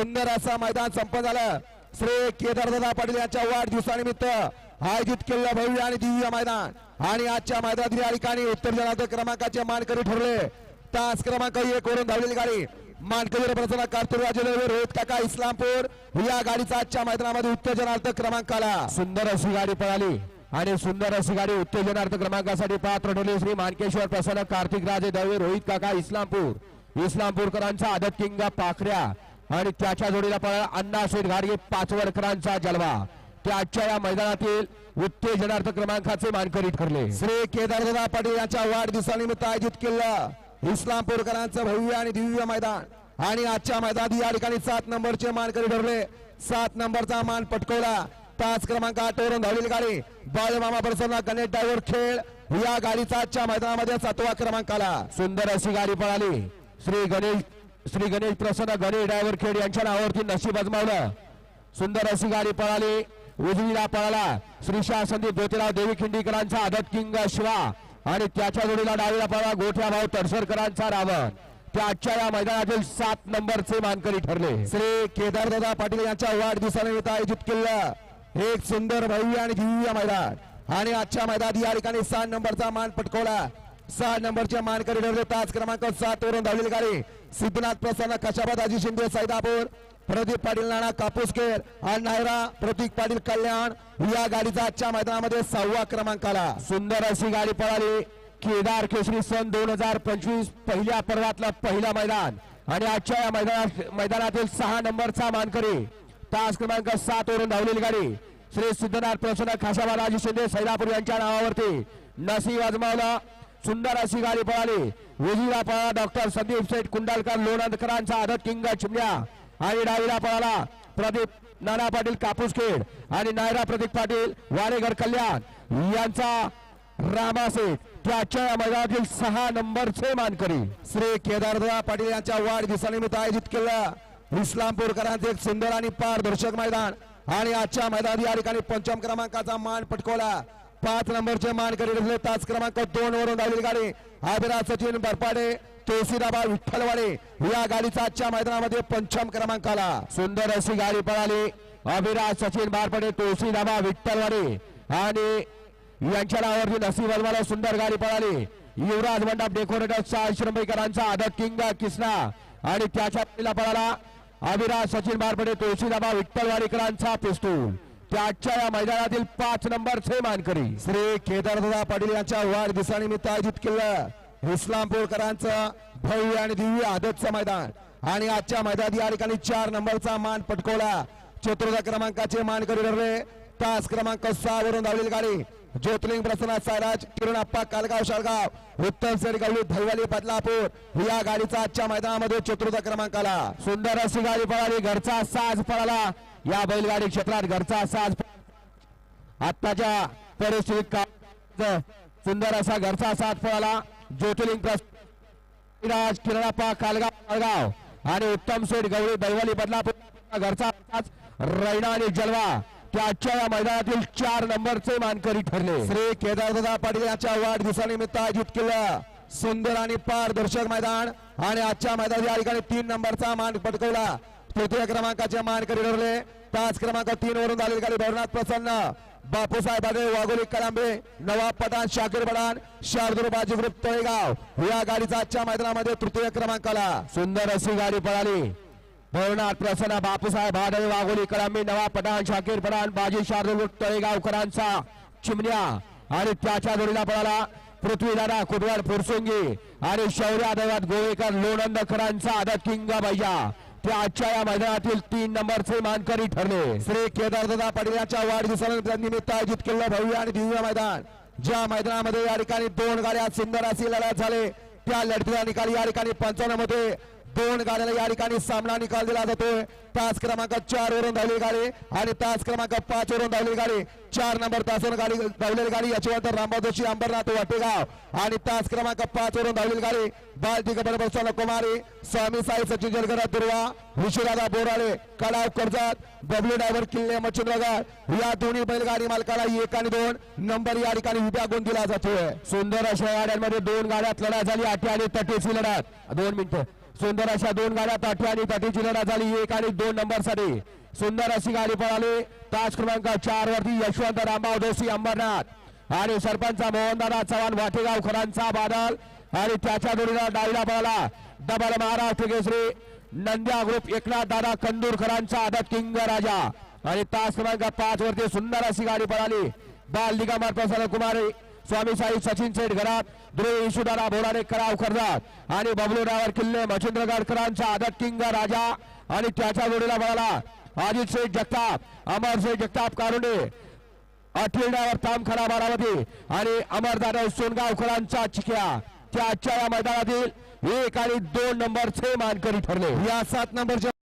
सुंदर असा मैदान संपन्न झालं. श्री केदारदादा पाटील यांच्या वाढदिवसानिमित्त आयोजित केलेलं भव्य आणि दिव्य मैदान. आणि आजच्या मैदानातील या ठिकाणी उत्तर क्रमांकाचे मानकरी ठरले. तास क्रमांक एक वरून धावलेली गाडी. मानकरी प्रसन्न कार्तिक रोहित काका इस्लामपूर. या गाडीचा आजच्या मैदानामध्ये उत्तेजनार्थ क्रमांक क्रमांकाला. सुंदर अशी गाडी पळाली. आणि सुंदर अशी गाडी उत्तेजनार्थ क्रमांकासाठी पात्र ठरली. श्री मानकेश्वर प्रसन्न कार्तिक राजे दळवे रोहित काका इस्लामपूर. इस्लामपूरकरांचा आदत किंगा पाखऱ्या. आणि त्याच्या जोडीला पळाला अण्णा शेठ घाडगे पाचवडकरांचा जलवा. ते आजच्या या मैदानातील उत्तेजनार्थ क्रमांकाचे मानकरी ठरले. श्री केदारदादा पाटील यांच्या वाढदिवसानिमित्त आयोजित केलं इस्लामपूरकरांचं भव्य आणि दिव्य मैदान. आणि आजच्या मैदानात या ठिकाणी सात नंबरचे मानकरी ठरले. सात नंबरचा मान पटकवला. तास क्रमांक आठ वरून धावलेली गाडी. बाळमामा प्रसन्न गणेश ड्रायव्हर खेळ. या गाडीचा आजच्या मैदानामध्ये सातवा क्रमांकाला सुंदर अशी गाडी पळाली. श्री गणेश श्री गणेश प्रसन्न गणेश ड्रायव्हर खेड यांच्या नावावरती नशीब अजमावलं सुंदर अशी गाडी पळाली. उजवीला पळाला. श्रीशा संदीप ज्योतिराव देवी खिंडीकरांचा आदत किंग शिवा. आणि त्याच्या जोडीला डावीला पळाला गोठ्या भाऊ तडसरकरांचा रावण. त्या आजच्या या मैदानातील सात नंबरचे मानकरी ठरले. श्री केदारदादा पाटील यांच्या वाढदिवसानिमित्त आयोजित केलेलं एक सुंदर भव्य आणि दिव्य मैदान. आणि आजच्या मैदानात या ठिकाणी सात नंबरचा मान पटकवला. सहा नंबरचे मानकरी ठरले. तास क्रमांक सात वरून धावलेली गाडी. सिद्धनाथ प्रसन्न कशाबाद अजी शिंदे सैदापूर प्रदीप पाटील नाना कापूसकेर आणि नायरा प्रतीक पाटील कल्याण या गाडीचा आजच्या मैदानामध्ये सहावा क्रमांकाला. सुंदर अशी गाडी पळाली. केदार केसरी सन दोन हजार पंचवीस पहिल्या पर्वातला पहिला मैदान. आणि आजच्या या मैदानात मैदानातील सहा नंबरचा मानकरी. तास क्रमांक सात वरून धावलेली गाडी. श्री सिद्धनाथ प्रसन्न खाशाबालाजी शिंदे सैदापूर यांच्या नावावरती. नसीब आजमावला. सुंदर अशी गाडी पळाली. वेजीला पळाला डॉक्टर संदीप शेठ कुंडालकर लोणंदकरांचा आदत किंग चिमण्या. आणि डावीला पळाला प्रदीप नाना पाटील कापूसखेड आणि नायरा प्रदीप पाटील वारेघर कल्याण. यांचा रामासेठ त्याच्या या मैदानातील सहा नंबरचे मानकरी. श्री केदारदा पाटील यांच्या वाढदिवसानिमित्त आयोजित केलं इस्लामपूरकरांचे एक सुंदर आणि पारदर्शक मैदान. आणि आजच्या मैदानात या ठिकाणी पंचम क्रमांकाचा मान पटकवला. पाच नंबरचे मानकरी ठरले तास क्रमांक दोन वरून धावलेली गाडी. अभिराज सचिन बरपाडे तुळशीदाबा विठ्ठलवाडे या गाडीचा आजच्या मैदानामध्ये पंचम क्रमांकाला. सुंदर अशी गाडी पळाली. अभिराज सचिन बारपडे तुळशी विठ्ठलवाडे आणि यांच्या नावावरती नसीब अलवाला सुंदर गाडी पळाली. युवराज मंडप डेकोरेटर चाळीस रुपयेकरांचा आदत किंग किसना आणि त्याच्या पहिला पळाला अभिराज सचिन बारपडे तुळशी दाबा विठ्ठलवाडीकरांचा पिस्तूल. त्या आजच्या या मैदानातील पाच नंबरचे मानकरी श्री केदारदादा पाटील यांच्या वाढदिवसानिमित्त आयोजित केलं इस्लामपूरकरांचं भव्य आणि दिव्य आदतचं मैदान. आणि आजच्या मैदानात या ठिकाणी चार नंबरचा मान पटकवला. चतुर्थ क्रमांकाचे मानकरी ठरले? तास क्रमांक सहा वरून धावलेली गाडी. ज्योतिर्लिंग प्रसन्न सायराज किरणप्पा कालगाव शाळगाव उत्तर सेडगावली धैवाली बदलापूर या गाडीचा आजच्या मैदानामध्ये चतुर्थ क्रमांकाला. सुंदर अशी गाडी पळाली. घरचा साज पळाला. या बैलगाडी क्षेत्रात घरचा साज आत्ताच्या परिस्थितीत का सुंदर असा घरचा असा पळाला. ज्योतिर्लिंग प्रस किरणापा कालगाव कालगाव आणि उत्तम सेठ गवळी बैवली बदलापूर घरचा रैना आणि जलवा. त्या आजच्या या मैदानातील चार नंबरचे मानकरी ठरले. श्री केदारदादा पाटील यांच्या वाढदिवसानिमित्त आयोजित केलं सुंदर आणि पारदर्शक मैदान आणि आजच्या मैदानात या ठिकाणी तीन नंबरचा मान पटकवला. तृतीय क्रमांकाचे मानकरी ठरले. पाच क्रमांक तीन वरून झालेली गाडी भरनाथ प्रसन्न. बापूसाहेब आडे वाघोली कळांबे नवाब पठाण शाकीर पठाण शार्दूर बाजी ग्रुप तळेगाव या गाडीचा आजच्या मैदानामध्ये तृतीय क्रमांकाला सुंदर अशी गाडी पळाली. भवनाथ प्रसन्न बापूसाहेब भाडळे वाघोली कळंबी नवा पठाण शाकीर पठाण बाजी शार्दूल तळेगावकरांचा चिमण्या आणि त्याच्या जोडीला पळाला. पृथ्वीदादा कुटवाड फुरसुंगी आणि शौर्या दैवात गोवेकर लोणंदकरांचा आदत किंग बैजा ते आजच्या या मैदानातील तीन नंबरचे मानकरी ठरले. श्री केदारदादा पाटील वाढदिवसानंतर निमित्त आयोजित केलेलं भव्य आणि दिव्य मैदान. ज्या मैदानामध्ये या ठिकाणी दोन गाड्या सुंदर असे लढत झाले त्या लढतीला निकाल या ठिकाणी पंचावन्नमध्ये दोन गाड्याला या ठिकाणी सामना निकाल दिला जातोय. तास क्रमांक चार वरून धावली गाडी आणि तास क्रमांक पाच वरून धावली गाडी. चार नंबर तासवर गाडी धावलेली गाडी. याच्यानंतर रामभाऊ जोशी अंबरनाथ वाटेगाव आणि तास क्रमांक पाच वरून धावलेली गाडी. बालदी बरोबर सोन कुमारी स्वामी साई सचिन जलगरा दुर्वा विश्वदादा बोराळे कलाव कर्जात बबलू डायव्हर किल्ले मच्छिंद्रगड. या दोन्ही बैलगाडी मालकाला एक आणि दोन नंबर या ठिकाणी विभागून दिला जातोय. सुंदर अशा गाड्यांमध्ये दोन गाड्यात लढाई झाली. आठी आणि तटेची लढत. दोन मिनिटं. सुंदर अशा दोन गाड्या ताठी आणि ताठी लढत झाली. एक आणि दोन नंबरसाठी सुंदर अशी गाडी पळाली. तास क्रमांक चार वरती यशवंत रामभाव जोशी अंबरनाथ. आणि सरपंच मोहनदादा चव्हाण वाटेगावकरांचा बादल. आणि त्याच्या जोडीला डावीला पळाला. डबल महाराष्ट्र केसरी. नंद्या ग्रुप एकनाथ दादा कंदूरकरांचा आदत किंग राजा. आणि तास क्रमांक पाच वरती सुंदर अशी गाडी पळाली. बाल निगमार प्रसाद कुमारी. स्वामी साई सचिन सेठ घरात ध्रुव इशुदारा बोराडे कराव करतात आणि बबलूरावर किल्ले मच्छिंद्र गाडकरांचा आदत किंग राजा. आणि त्याच्या जोडीला पळाला अजित शेठ जगताप अमर शेठ जगताप कारुंडे ताम खरा बारामती. आणि अमरदादा सोनगावकरांचा चिक्या. त्या आजच्या या मैदानातील एक आणि दोन नंबरचे मानकरी ठरले. या सात नंबरच्या